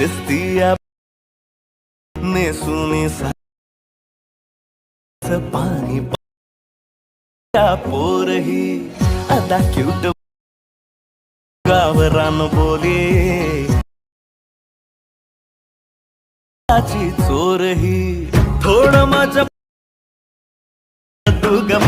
दिसती नेसुनी सा पाणी त्या पोरही आता क्यूट गावरान बोले ची चोरही थोड माझ्या तू ग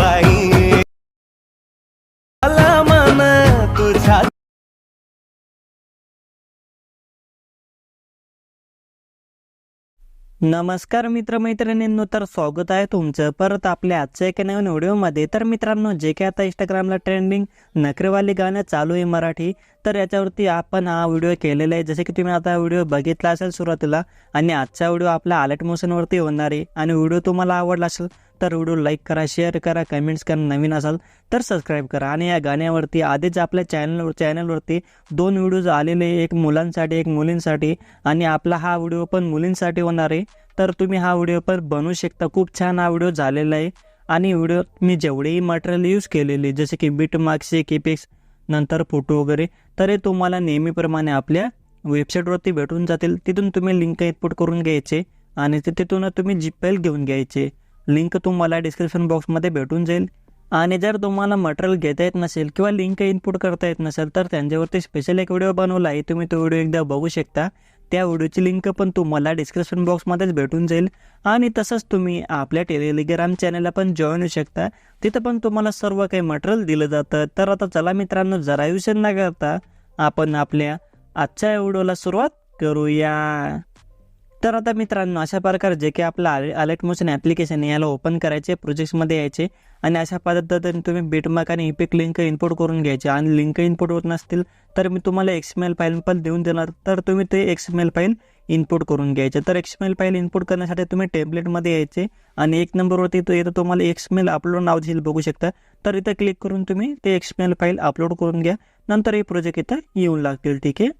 नमस्कार मित्रमैत्रिणींनो तर स्वागत आहे तुमचं परत आपल्या आजच्या एका नवीन व्हिडिओमध्ये. तर मित्रांनो जे काही आता इंस्टाग्रामला ट्रेंडिंग नखरेवाली गाणं चालू आहे मराठी तर याच्यावरती आपण हा व्हिडिओ केलेला आहे. जसे की तुम्ही आता व्हिडिओ बघितला असेल सुरुवातीला आणि आजचा व्हिडिओ आपला अलर्ट मोशनवरती होणार आहे आणि व्हिडिओ तुम्हाला आवडला असेल तर व्हिडिओ लाईक करा शेअर करा कमेंट्स करा नवीन असाल तर सबस्क्राईब करा. आणि या गाण्यावरती आधीच आपल्या चॅनल चॅनलवरती दोन व्हिडिओज आलेले एक मुलांसाठी एक मुलींसाठी आणि आपला हा व्हिडिओ पण मुलींसाठी होणार आहे. तर तुम्ही हा व्हिडिओ पण बनवू शकता. खूप छान हा व्हिडिओ झालेला आहे. आणि व्हिडिओ मी जेवढेही मटेरियल यूज केलेले जसे की बीट मार्क्सचे किपिक्स नंतर फोटो वगैरे तर हे तुम्हाला नेहमीप्रमाणे आपल्या वेबसाईटवरती भेटून जातील. तिथून तुम्ही लिंक इनपुट करून घ्यायचे आणि ते तिथून तुम्ही जीपेल घेऊन घ्यायचे. लिंक तुम्हाला डिस्क्रिप्शन बॉक्समध्ये भेटून जाईल. आणि जर तुम्हाला मटेरियल घेता येत नसेल किंवा लिंक इनपुट करता येत नसेल तर त्यांच्यावरती स्पेशल एक व्हिडिओ बनवला आहे. तुम्ही तो व्हिडिओ एकदा बघू शकता. त्या व्हिडिओची लिंक पण तुम्हाला डिस्क्रिप्शन बॉक्समध्येच भेटून जाईल. आणि तसंच तुम्ही आपल्या टेलिग्राम चॅनलला पण जॉईन होऊ शकता. तिथं पण तुम्हाला सर्व काही मटेरियल दिलं जातं. तर आता चला मित्रांनो जरा विषय न करता आपण आपल्या आजच्या व्हिडिओला सुरुवात करूया. तर आता मित्रांनो अशा प्रकारे जे काही आपलं आले अलर्ट मोशन ॲप्लिकेशन आहे याला ओपन करायचे प्रोजेक्टमध्ये यायचे आणि अशा पद्धतीने तुम्ही बिटमार्क आणि इपिक लिंक इनपुट करून घ्यायचे. आणि लिंक इनपुट होत नसतील तर मी तुम्हाला एक्समेल फाईल पण देऊन देणार. तर तुम्ही ते एक्समेल फाईल इनपुट करून घ्यायचे. तर एक्समेल फाईल इनपुट करण्यासाठी तुम्ही टेम्पलेटमध्ये यायचे आणि एक नंबरवरती तो येतं तुम्हाला एक्समेल अपलोड नाव देखील बघू शकता. तर इथं क्लिक करून तुम्ही ते एक्समेल फाईल अपलोड करून घ्या. नंतर हे प्रोजेक्ट इथं येऊन लागतील ठीक आहे?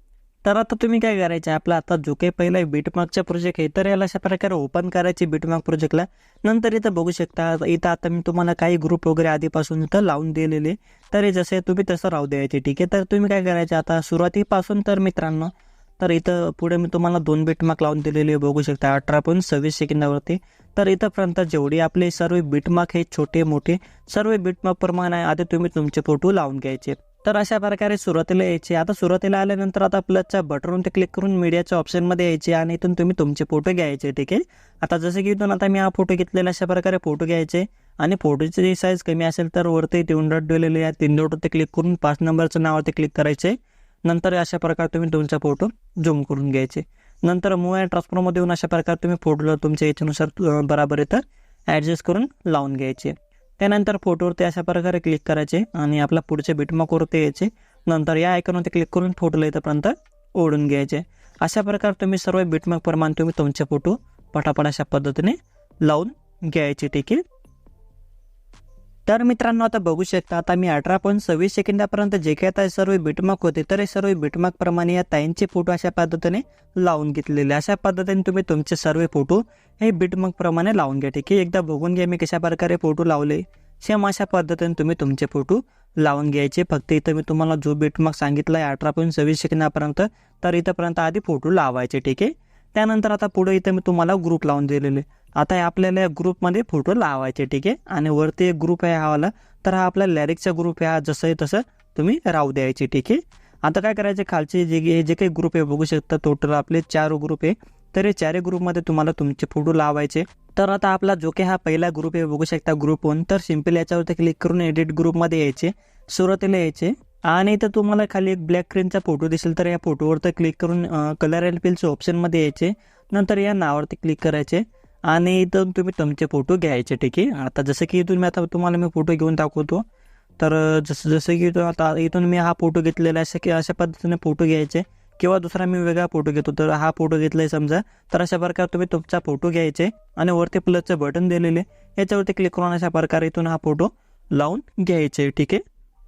तर आता तुम्ही काय करायचं? आहे आपला आता जो काही पहिला बीटमार्कचा प्रोजेक्ट आहे तर याला अशा प्रकारे ओपन करायचे बीटमार्क प्रोजेक्टला नंतर इथं बघू शकता इथं आता मी तुम्हाला काही ग्रुप वगैरे आधीपासून इथं लावून दिलेले तर हे जसे तुम्ही तसं राहू द्यायचे ठीक आहे? तर तुम्ही काय करायचे? आता सुरुवातीपासून तर मित्रांनो तर इथं पुढे मी तुम्हाला दोन बीटमार्क लावून दिलेले बघू शकता अठरा पॉईंट सव्वीस सेकंदावरती. तर इथंपर्यंत जेवढे आपले सर्व बीटमार्क हे छोटे मोठे सर्व बीटमार्क आहे आधी तुम्ही तुमचे फोटो लावून घ्यायचे. तर अशा प्रकारे सुरुवातीला यायचे. आता सुरुवातीला आल्यानंतर आता प्लसच्या बटनवरती क्लिक करून मीडियाच्या ऑप्शनमध्ये यायचे आणि इथून तुम्ही तुमचे फोटो घ्यायचे ठीक आहे? आता जसं की इथून आता मी हा फोटो घेतलेला अशा प्रकारे फोटो घ्यायचे. आणि फोटोची साईज कमी असेल तर वरती तीन डॉट दिलेले आहे तीन डॉटवरती क्लिक करून पाच नंबरचं नावावरती क्लिक करायचे. नंतर अशा प्रकारे तुम्ही तुमचा फोटो झूम करून घ्यायचे. नंतर मूव अँड ट्रान्सफरमध्ये येऊन अशा प्रकारे तुम्ही फोटोला तुमच्या याच्यानुसार बराबर इथं ॲडजस्ट करून लावून घ्यायचे. त्यानंतर फोटोवरती अशा प्रकारे क्लिक करायचे आणि आपल्या पुढच्या बिटमार्कवरती यायचे. नंतर या आयकॉनवरती क्लिक करून फोटोला इथंपर्यंत ओढून घ्यायचे. अशा प्रकारे तुम्ही सर्व बिटमार्क प्रमाणे तुम्ही तुमचे फोटो पटापट अशा पद्धतीने लावून घ्यायचे ठीक आहे तर मित्रांनो आता बघू शकता आता मी अठरा पॉईंट सव्वीस सेकंदापर्यंत जे काही आता सर्व बिटमार्क होते तर हे सर्व बिटमार्क प्रमाणे या ताईंचे फोटो अशा पद्धतीने लावून घेतलेले. अशा पद्धतीने तुम्ही तुमचे सर्व फोटो हे बिटमार्क प्रमाणे लावून घ्या ठीक आहे? एकदा बघून घ्या मी कशा प्रकारे फोटो लावले. सेम अशा पद्धतीने तुम्ही तुमचे फोटो लावून घ्यायचे. फक्त इथं मी तुम्हाला जो बिटमार्क सांगितला आहे अठरा पॉईंट सव्वीस सेकंदापर्यंत तर इथंपर्यंत आधी फोटो लावायचे ठीक आहे? त्यानंतर आता पुढे इथं मी तुम्हाला ग्रुप लावून दिलेले. आता हे आपल्याला या ग्रुपमध्ये फोटो लावायचे ठीक आहे? आणि वरती एक ग्रुप आहे हा तर हा आपला लॅरिकचा ग्रुप आहे हा जसं आहे तसं तुम्ही राहू द्यायचे ठीक आहे? आता काय करायचे खालचे जे हे जे काही ग्रुप आहे बघू शकता टोटल आपले चार ग्रुप आहे. तर हे चारही ग्रुपमध्ये तुम्हाला तुमचे फोटो लावायचे. तर आता आपला जो काही हा पहिला ग्रुप आहे बघू शकता ग्रुप वन तर सिंपल याच्यावरती क्लिक करून एडिट ग्रुपमध्ये यायचे. सुरुवातीला यायचे. आणि इथं तुम्हाला खाली एक ब्लॅक स्क्रीनचा फोटो दिसेल. तर या फोटोवरती क्लिक करून कलर एल पेलच्या ऑप्शनमध्ये यायचे. नंतर या नावावरती क्लिक करायचे. आणि इथून तुम्ही तुमचे फोटो घ्यायचे ठीक आहे? आता जसं की इथून मी आता तुम्हाला मी फोटो घेऊन दाखवतो. तर जसं जसं की आता इथून मी हा फोटो घेतलेला आहे असं की अशा पद्धतीने फोटो घ्यायचे. किंवा दुसरा मी वेगळा फोटो घेतो. तर हा फोटो घेतलाय समजा. तर अशा प्रकारे तुम्ही तुमचा फोटो घ्यायचे आणि वरती प्लसचं बटन दिलेले याच्यावरती क्लिक करून अशा प्रकारे इथून हा फोटो लावून घ्यायचे ठीक आहे?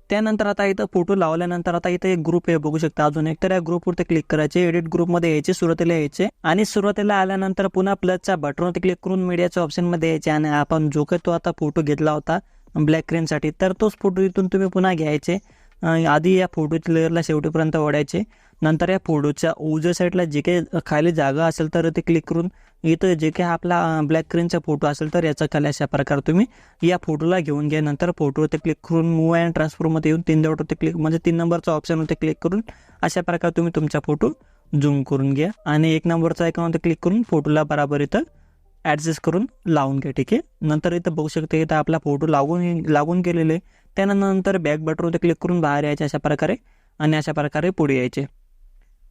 त्यानंतर आता इथं फोटो लावल्यानंतर आता इथं एक ग्रुप आहे बघू शकता. अजून एक तर या ग्रुपवरती क्लिक करायचे. एडिट ग्रुपमध्ये यायचे सुरुवातीला यायचे. आणि सुरुवातीला आल्यानंतर पुन्हा प्लसच्या बटनवरती क्लिक करून मीडियाच्या ऑप्शनमध्ये यायचे. आणि आपण जो काही तो आता फोटो घेतला होता ब्लॅक स्क्रीनसाठी तर तोच फोटो इथून तुम्ही पुन्हा घ्यायचे. आधी या फोटोच्या लेअरला शेवटीपर्यंत ओढायचे. नंतर या फोटोच्या उजव्या साईडला जे काही खाली जागा असेल तर ते क्लिक करून इथं जे काही आपला ब्लॅक स्क्रीनचा फोटो असेल तर याचा खाली अशा प्रकारे तुम्ही या फोटोला घेऊन घ्या. नंतर फोटोवरती क्लिक करून मूव अँड ट्रान्सफरमध्ये येऊन तीन डॉटवरती क्लिक म्हणजे तीन नंबरचा ऑप्शनवरती क्लिक करून अशा प्रकारे तुम्ही तुमचा फोटो झूम करून घ्या. आणि एक नंबरचा आयकॉनवरती क्लिक करून फोटोला बराबर इथं ॲडजस्ट करून लावून घ्या. ठीक आहे? नंतर इथं बघू शकते इथं आपला फोटो लागून लागून गेलेले त्यानंतर बॅक बटनवरती क्लिक करून बाहेर यायचे अशा प्रकारे आणि अशा प्रकारे पुढे यायचे.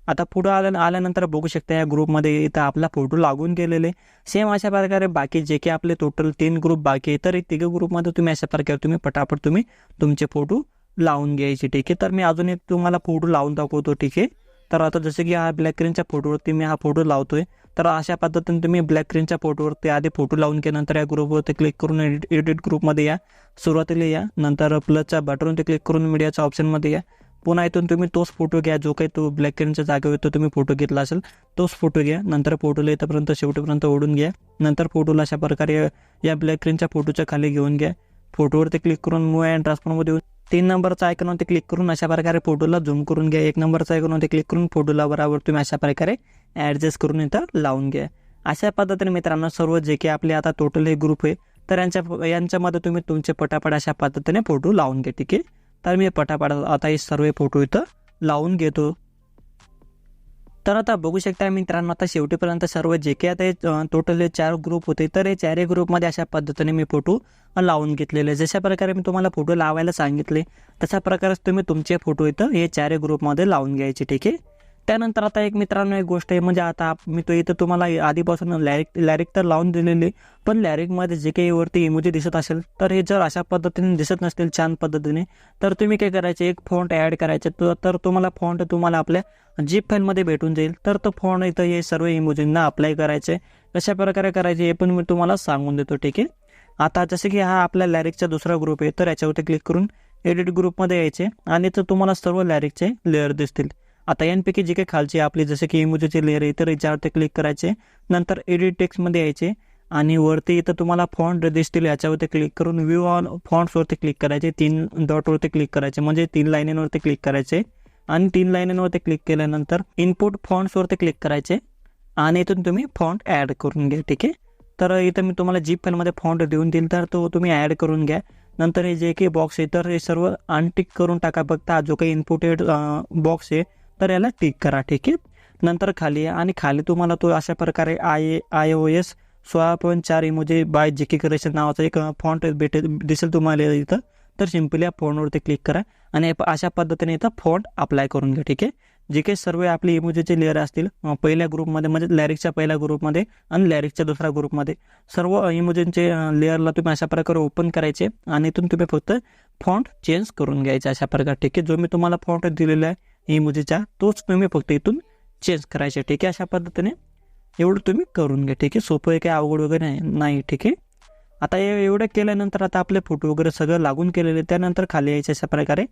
आता पुढं आल्या आल्यानंतर बघू शकता या ग्रुपमध्ये इथं आपला फोटो लागून गेलेले. सेम अशा प्रकारे बाकी जे काही आपले टोटल तीन ग्रुप बाकी आहे तर तिघं ग्रुपमध्ये तुम्ही अशा प्रकारे तुम्ही पटापट तुम्ही तुमचे फोटो लावून घ्यायचे ठीक आहे? तर मी अजून एक तुम्हाला फोटो लावून दाखवतो ठीक आहे? तर आता जसं की हा ब्लॅक स्क्रीनच्या फोटोवरती मी हा फोटो लावतोय. तर अशा पद्धतीने तुम्ही ब्लॅक स्क्रीनच्या फोटोवरती आधी फोटो लावून घ्या नंतर या ग्रुपवरती क्लिक करून एडिट एडिट ग्रुपमध्ये या. सुरुवातीला या नंतर प्लसच्या बटनवरती क्लिक करून मीडियाच्या ऑप्शनमध्ये या. पुन्हा इथून तुम्ही तोच फोटो घ्या जो काही तो ब्लॅक स्क्रीनच्या जागेवर तो तुम्ही फोटो घेतला असेल तोच फोटो घ्या. नंतर फोटोला इथंपर्यंत शेवटीपर्यंत ओढून घ्या. नंतर फोटोला अशा प्रकारे या ब्लॅक स्क्रीनच्या फोटोच्या खाली घेऊन घ्या. फोटोवरती क्लिक करून मूव अँड ट्रान्सफरमध्ये तीन नंबरचा आयकॉनवरती क्लिक करून अशा प्रकारे फोटोला झूम करून घ्या. एक नंबरचा आयकॉनवरती क्लिक करून फोटोला बरोबर तुम्ही अशा प्रकारे ॲडजस्ट करून इथं लावून घ्या. अशा पद्धतीने मित्रांनो सर्व जे की आपले आता टोटल हे ग्रुप आहे तर यांच्या यांच्यामध्ये तुम्ही तुमचे पटापट अशा पद्धतीने फोटो लावून घ्या ठीक आहे? तर मी पटापट आता हे सर्व फोटो इथं लावून घेतो. तर आता बघू शकता मित्रांनो आता शेवटीपर्यंत सर्व जे काही आता हे टोटल चार ग्रुप होते तर हे चारही ग्रुपमध्ये अशा पद्धतीने मी फोटो लावून घेतलेले जशा प्रकारे मी तुम्हाला फोटो लावायला सांगितले तशा प्रकारेच तुम्ही तुमचे फोटो इथं हे चारही ग्रुपमध्ये लावून घ्यायचे ठीक आहे? त्यानंतर आता एक मित्रांनो एक गोष्ट आहे म्हणजे आता मी तो इथं तुम्हाला आधीपासून लॅरिक लॅरिक तर लावून दिलेली पण लॅरिकमध्ये जे काही वरती इमोजी दिसत असेल तर हे जर अशा पद्धतीने दिसत नसतील छान पद्धतीने तर तुम्ही काय करायचे एक फॉन्ट ॲड करायचे तर तर तुम्हाला फॉन्ट तुम्हाला आपल्या जीप फाईलमध्ये भेटून जाईल तर तो फॉन्ट इथं हे सर्व इमोजींना अप्लाय करायचे. कशा प्रकारे करायचे हे पण मी तुम्हाला सांगून देतो ठीक आहे? आता जसे की हा आपल्या लॅरिकचा दुसरा ग्रुप आहे तर याच्यावरती क्लिक करून एडिट ग्रुपमध्ये यायचे आणि तर तुम्हाला सर्व लॅरिकचे लेअर दिसतील. आता यांपैकी जे काही खालचे आपले जसे की इमोजीचे लेअर आहे तर याच्यावरती क्लिक करायचे. नंतर एडिट टेक्स्टमध्ये यायचे. आणि वरती इथं तुम्हाला फॉन्ट दिसतील याच्यावरती क्लिक करून व्ह्यू ऑन फॉन्ट्सवरती क्लिक करायचे. तीन डॉटवरती क्लिक करायचे. म्हणजे तीन लाईनींवरती क्लिक करायचे. आणि तीन लाईनींवरती क्लिक केल्यानंतर इनपुट फॉन्ट्सवरती क्लिक करायचे. आणि इथून तुम्ही फॉन्ट ॲड करून घ्या. ठीक आहे? तर इथं मी तुम्हाला जीप पेनमध्ये फॉन्ट देऊन देईल. तर तो तुम्ही ॲड करून घ्या. नंतर हे जे काही बॉक्स आहे तर हे सर्व अनटिक करून टाका. फक्त हा जो काही इनपुटेड बॉक्स आहे तर याला टिक करा ठीक आहे? नंतर खाली या आणि खाली तुम्हाला तो अशा प्रकारे आय आय ओ एस सोळा पॉईंट चार इमोजे बाय जे के करेशन नावाचा एक फॉन्ट भेटेल दिसेल तुम्हाला इथं. तर सिम्पली या फोनवरती क्लिक करा आणि अशा पद्धतीने इथं फॉन्ट अप्लाय करून घ्या ठीक आहे? जे काही सर्व आपले इमोजीचे लेअर असतील पहिल्या ग्रुपमध्ये म्हणजे लॅरिकच्या पहिल्या ग्रुपमध्ये आणि लॅरिकच्या दुसऱ्या ग्रुपमध्ये सर्व इमोजींचे लेअरला तुम्ही अशा प्रकारे ओपन करायचे आणि इथून तुम्ही फक्त फॉन्ट चेंज करून घ्यायचे अशा प्रकारे ठीक आहे? जो मी तुम्हाला फॉन्ट दिलेला आहे इमोजीचा तोच तुम्ही फक्त इथून चेंज करायचे ठीक आहे? अशा पद्धतीने एवढं तुम्ही करून घ्या ठीक आहे? सोपं आहे काही अवघड वगैरे नाही नाही ठीक आहे? आता एवढं केल्यानंतर आता आपले फोटो वगैरे सगळं लागून केलेले त्यानंतर खाली यायचे अशा प्रकारे.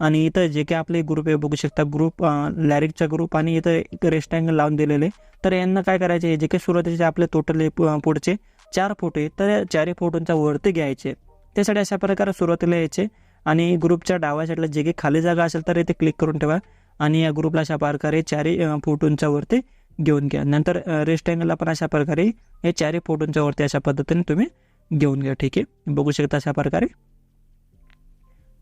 आणि इथं जे काही आपले ग्रुप आहे बघू शकता ग्रुप लॅरिकचा ग्रुप आणि इथं एक रेस्टँगल लावून दिलेले. तर यांना काय करायचे जे काही सुरुवातीचे आपले टोटल पुढचे चार फोटो आहेत तर चारही फोटोंच्या वरती घ्यायचे. त्यासाठी अशा प्रकारे सुरुवातीला यायचे. आणि ग्रुपच्या डाव्या साईडला जे काही खाली जागा असेल तर इथे क्लिक करून ठेवा. आणि या ग्रुपला अशा प्रकारे चारही फूट उंचावरती घेऊन घ्या. नंतर रेस्ट अँगलला पण अशा प्रकारे हे चारही फूट उंचावरती अशा पद्धतीने तुम्ही घेऊन घ्या ठीक आहे? बघू शकता अशा प्रकारे.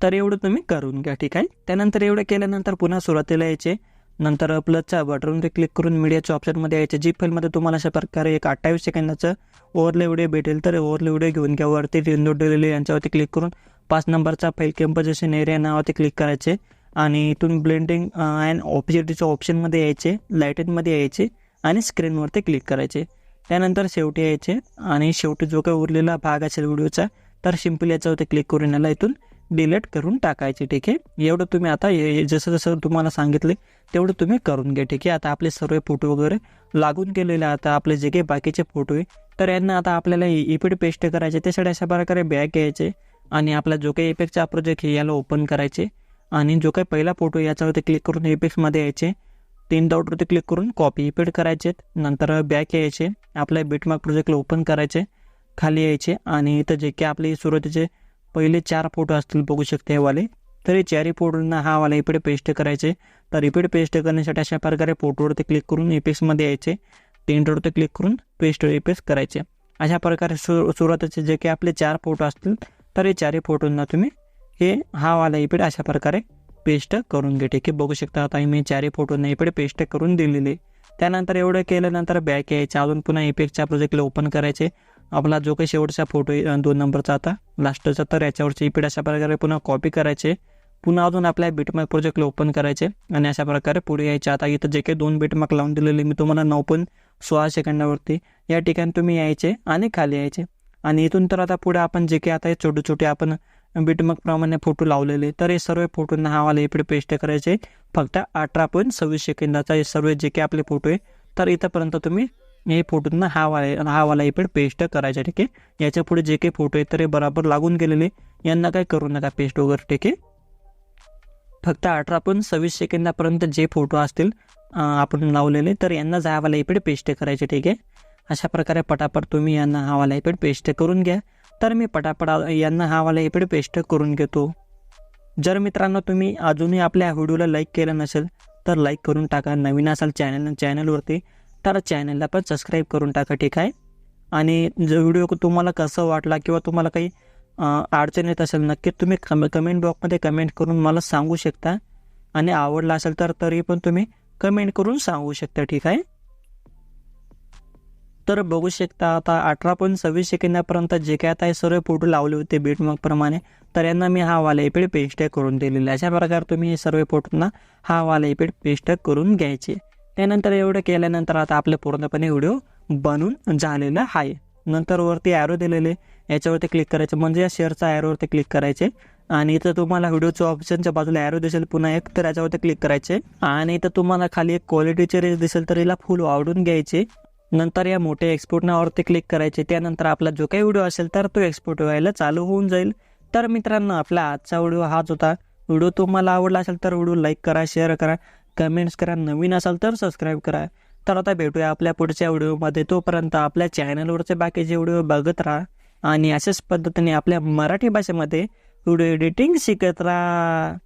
तर एवढं तुम्ही करून घ्या ठीक आहे? त्यानंतर एवढं केल्यानंतर पुन्हा सुरुवातीला यायचे. नंतर प्लसच्या बटनवरती क्लिक करून मीडियाच्या ऑप्शनमध्ये यायचे. जी फाईलमध्ये तुम्हाला अशा प्रकारे एक अठ्ठावीस सेकंदाचं ओव्हरले व्हिडिओ भेटेल तर ओव्हरले व्हिडिओ घेऊन घ्या. वरती विंडो दिलेले यांच्यावरती क्लिक करून पाच नंबरचा फाईल कंपोजिशन एरिया नावावरती क्लिक करायचे. आणि इथून ब्लेंडिंग अँड ऑपॉर्च्युनिटीच्या ऑप्शनमध्ये यायचे लाईटिंगमध्ये यायचे आणि स्क्रीनवरती क्लिक करायचे. त्यानंतर शेवटी यायचे आणि शेवटी जो काही उरलेला भाग असेल व्हिडिओचा तर सिंपल याच्यावरती क्लिक करून याला इथून डिलीट करून टाकायचे ठीक आहे? एवढं तुम्ही आता जसं जसं तुम्हाला सांगितले तेवढं तुम्ही करून घ्या ठीक आहे? आता आपले सर्व फोटो वगैरे लागून गेलेले आता आपले जे काही बाकीचे फोटो आहे तर यांना आता आपल्याला इफेक्ट पेस्ट करायचे. त्यासाठी अशा प्रकारे बॅग घ्यायचे आणि आपला जो काही इफेक्टचा प्रोजेक्ट आहे याला ओपन करायचे. आणि जो काही पहिला फोटो याच्यावरती क्लिक करून एपेक्समध्ये यायचे तीन डॉटवरती क्लिक करून कॉपी इपेड करायचे नंतर बॅक यायचे आपल्या बिटमार्क प्रोजेक्टला ओपन करायचे खाली यायचे आणि इथं जे काही आपले सुरुवातीचे पहिले चार फोटो असतील बघू शकते हे वाले. तर हे चारही फोटोंना हा वाला इकडे पेस्ट करायचे. तर रिपीट पेस्ट करण्यासाठी अशा प्रकारे फोटोवरती क्लिक करून इफेक्ट्समध्ये यायचे. तीन टेंटवरती क्लिक करून पेस्ट इफेक्ट करायचे. अशा प्रकारे सु सुरुवातीचे जे काही आपले चार फोटो असतील तर हे चारही फोटोंना तुम्ही हे हा वाला इपेड अशा प्रकारे पेस्ट करून घे. ठीक आहे? बघू शकता आता मी चारही फोटोंना इकडे पेस्ट करून दिलेले. त्यानंतर एवढं केल्यानंतर बॅक यायचे. अजून पुन्हा इफेक्टच्या प्रोजेक्टला ओपन करायचे. आपला जो काही शेवटचा फोटो दोन नंबरचा आता लास्टचा तर याच्यावरचे इपेड अशा प्रकारे पुन्हा कॉपी करायचे. पुन्हा अजून आपल्या बिटमार्क प्रोजेक्टला ओपन करायचे. आणि अशा प्रकारे पुढे यायचे. आता इथं जे काही दोन बिटमार्क लावून दिलेले मी तुम्हाला नऊ पण सोळा सेकंदावरती. या ठिकाणी तुम्ही यायचे आणि खाली यायचे. आणि इथून तर आता पुढे आपण जे काही आता छोटे छोटे आपण बीटमकप्रमाणे फोटो लावलेले तर हे सर्व फोटोंना हा इकडे पेस्ट करायचे फक्त अठरा पॉईंट सव्वीस सेकंदाचा हे सर्व जे काही आपले फोटो आहे तर इथंपर्यंत तुम्ही हे फोटोंना हा वाला हा वाला इकडे पेस्ट करायचा ठीक आहे? याच्यापुढे जे काही फोटो आहेत तर हे बराबर लागून गेलेले यांना काय करू नका पेस्ट वगैरे ठीक आहे? फक्त अठरा पॉईंट सव्वीस सेकंदापर्यंत जे फोटो असतील आपण लावलेले तर यांना जावाला इकडे पेस्ट करायचे ठीक आहे? अशा प्रकारे पटापट तुम्ही यांना हा वाला इकडे पेस्ट करून घ्या. तर मी पटापट यांना हा वाला एपिड पेस्ट करून घेतो. जर मित्रांनो तुम्ही अजूनही आपल्या व्हिडिओला लाईक केलं नसेल तर लाईक करून टाका. नवीन असाल चॅनल चॅनलवरती तर चॅनलला पण सबस्क्राईब करून टाका ठीक आहे? आणि जर व्हिडिओ तुम्हाला कसं वाटला किंवा तुम्हाला काही अडचण येत असेल नक्कीच तुम्ही कम कमेंट बॉक्समध्ये कमेंट करून मला सांगू शकता. आणि आवडला असेल तर तरी पण तुम्ही कमेंट करून सांगू शकता ठीक आहे? तर बघू शकता आता अठरा पॉईंट सव्वीस सेकंदापर्यंत जे काय आता हे सर्व फोटो लावले होते बीटमार्कप्रमाणे तर यांना मी हा वाला इपेड पेस्ट करून दिलेला अशा प्रकारे तुम्ही हे सर्व फोटोंना हा वाला इपेड पेस्ट करून घ्यायचे. त्यानंतर एवढं केल्यानंतर आता आपलं पूर्णपणे व्हिडिओ बनून झालेला आहे. नंतर वरती ॲरो दिलेले याच्यावरती क्लिक करायचं म्हणजे या शेअरचा ॲरोवरती क्लिक करायचे. आणि इथं तुम्हाला व्हिडिओच्या ऑप्शनच्या बाजूला ॲरो दिसेल पुन्हा एक तर याच्यावरती क्लिक करायचे. आणि इथं तुम्हाला खाली एक क्वालिटीचे रेस दिसेल तर याला फुल आवडून घ्यायचे. नंतर या मोठ्या एक्सपोर्ट नावावरती क्लिक करायचे. त्यानंतर आपला जो काही व्हिडिओ असेल तर तो एक्सपोर्ट व्हायला चालू होऊन जाईल. तर मित्रांनो आपला आजचा व्हिडिओ हाच होता. व्हिडिओ तुम्हाला आवडला असेल तर व्हिडिओ लाईक करा शेअर करा. कमेंट्स करा. नवीन असाल तर सबस्क्राईब करा. तर आता भेटूया आपल्या पुढच्या व्हिडिओमध्ये तोपर्यंत आपल्या चॅनलवरचे बाकीचे व्हिडिओ बघत राहा. आणि अशाच पद्धतीने आपल्या मराठी भाषेमध्ये व्हिडिओ एडिटिंग शिकत राहा.